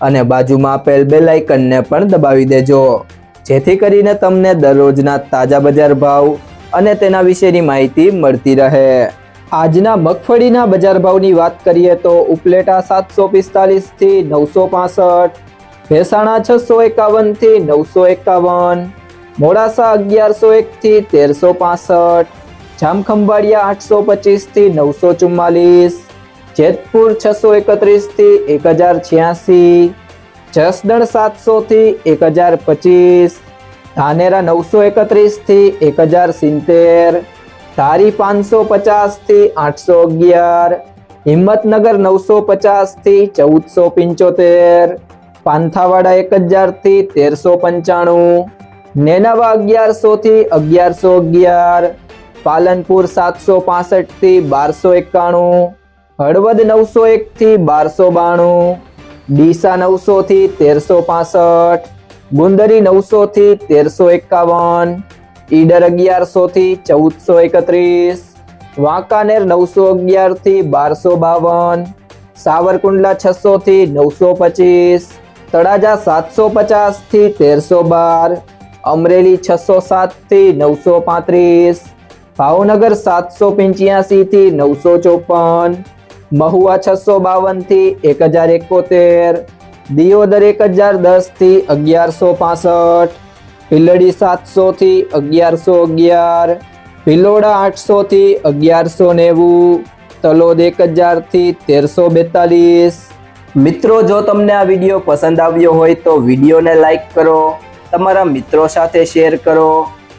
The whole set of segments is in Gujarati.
અને બાજુમાં આપેલ બે લાઇકનને પણ દબાવી દેજો. જેથી કરીને તમને દરરોજના તાજા બજાર ભાવ અને તેના વિશેની માહિતી મળતી રહે. આજના મગફળીના બજાર ભાવની વાત કરીએ તો ઉપલેટા સાતસો પિસ્તાલીસથી નવસો પાસઠ, ભેસાણા છસો એકાવનથી નવસો એકાવન, મોડાસા અગિયારસો એકથી તેરસો પાસઠ, જામખંભાળિયા આઠસો પચીસથી નવસો ચુમ્માલીસ જેતપુર છસો એકત્રીસથી એક હજાર છ્યાસી, જસદણ સાતસો થી એક હજાર પચીસ, ધાનેરા નવસો એકત્રીસથી એક હજાર સિત્તેર, ધારી પાંચસો પચાસથી આઠસો અગિયાર, હિંમતનગર નવસો પચાસથી ચૌદસો પંચોતેર, પાંથાવાડા એક હજારથી તેરસો પંચાણું, નેનાવા અગિયારસો થી અગિયારસો અગિયાર, પાલનપુર સાતસો પાસઠથી બારસો એકાણું હળવદ નવસો એક થી બારસો બાણું, ડીસા નવસો થી તેરસો પાસઠ, ગુંદરી નવસો થી તેરસો એકાવન, ઈડર અગિયારસો થી ચૌદસો એકત્રીસ, વાંકાનેર નવસો અગિયારથી બારસો બાવન, સાવરકુંડલા છસો થી નવસો પચીસ, તળાજા સાતસો પચાસથી તેરસો બાર, અમરેલી છસો સાતથી નવસો પાંત્રીસ, ભાવનગર સાતસો પંચ્યાસી થી નવસો ચોપન મહુવા છસો બાવનથી એક હજાર એકોતેર, દિયોદર એક હજાર દસથી અગિયારસો પાસઠ ભીલડી સાતસો થી અગિયારસો અગિયાર ભિલોડા આઠસો થી અગિયારસો નેવું, તલોદ એક હજારથી તેરસો બેતાલીસ. મિત્રો, જો તમને આ વીડિયો પસંદ આવ્યો હોય તો વિડીયોને લાઈક કરો, તમારા મિત્રો સાથે શેર કરો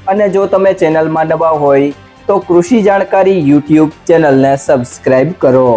અને જો તમે ચેનલમાં નવા હોય તો કૃષિ જાણકારી યુટ્યુબ ચેનલને સબસ્ક્રાઈબ કરો.